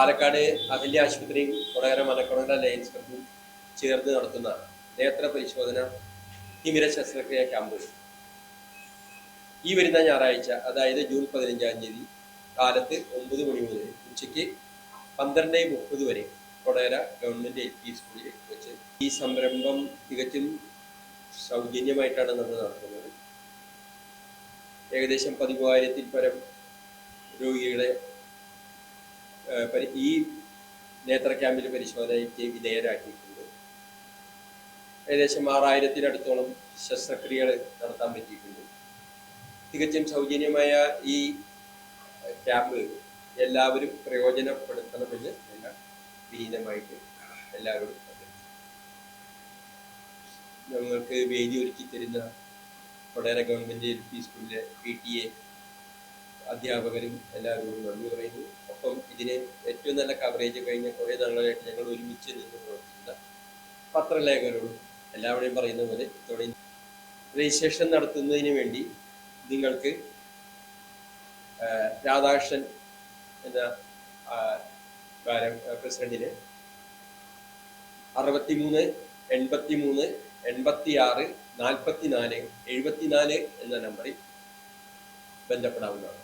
പാലക്കാട് അഹല്യ ആശുപത്രിയും കൊടകര മലക്കൊടകര ലയൻസ് ക്ലബും ചേർന്ന് നടത്തുന്ന നേത്ര പരിശോധന തിമിര ശസ്ത്രക്രിയ ക്യാമ്പ്. ഈ വരുന്ന ഞായറാഴ്ച അതായത് ജൂൺ പതിനഞ്ചാം തീയതി കാലത്ത് ഒമ്പത് മണി മുതൽ ഉച്ചയ്ക്ക് പന്ത്രണ്ട് മുപ്പത് വരെ കൊടകര ഗവൺമെന്റ് എൽ പി സ്കൂളിൽ വെച്ച് ഈ സംരംഭം തികച്ചും സൗജന്യമായിട്ടാണ് നമ്മൾ നടത്തുന്നത്. ഏകദേശം പതിമൂവായിരത്തിൽ പരം രോഗികളെ ഈ നേത്ര ക്യാമ്പിൽ പരിശോധനയ്ക്ക് വിധേയരാക്കിയിട്ടുണ്ട്. ഏകദേശം ആറായിരത്തിനടുത്തോളം ശസ്ത്രക്രിയകൾ നടത്താൻ പറ്റിയിട്ടുണ്ട്. തികച്ചും സൗജന്യമായ ഈ ക്യാമ്പ് എല്ലാവരും പ്രയോജനപ്പെടുത്തണമെന്ന് ഞാൻ വിനീതമായിട്ട് എല്ലാവരോടും. ഞങ്ങൾക്ക് വേദി ഒരുക്കി തരുന്ന കൊടേര ഗവൺമെന്റ് എൽ പി സ്കൂളിലെ പി ടി എ അധ്യാപകരും എല്ലാവരോടും നന്ദി പറയുന്നു. ഒപ്പം ഇതിന് ഏറ്റവും നല്ല കവറേജ് കഴിഞ്ഞ കുറേ നാളുകളായിട്ട് ഞങ്ങൾ ഒരുമിച്ച് നിന്ന് പ്രവർത്തിക്കുന്ന പത്രലേഖകരോടും എല്ലാവരെയും പറയുന്ന പോലെ ഇതോടെ രജിസ്ട്രേഷൻ നടത്തുന്നതിന് വേണ്ടി നിങ്ങൾക്ക് രാധാകൃഷ്ണൻ എന്ന പ്രസിഡന്റിന് അറുപത്തി മൂന്ന് എൺപത്തി മൂന്ന് എൺപത്തി ആറ് നാൽപ്പത്തി നാല് എഴുപത്തിനാല് എന്ന നമ്പറിൽ ബന്ധപ്പെടാവുന്നതാണ്.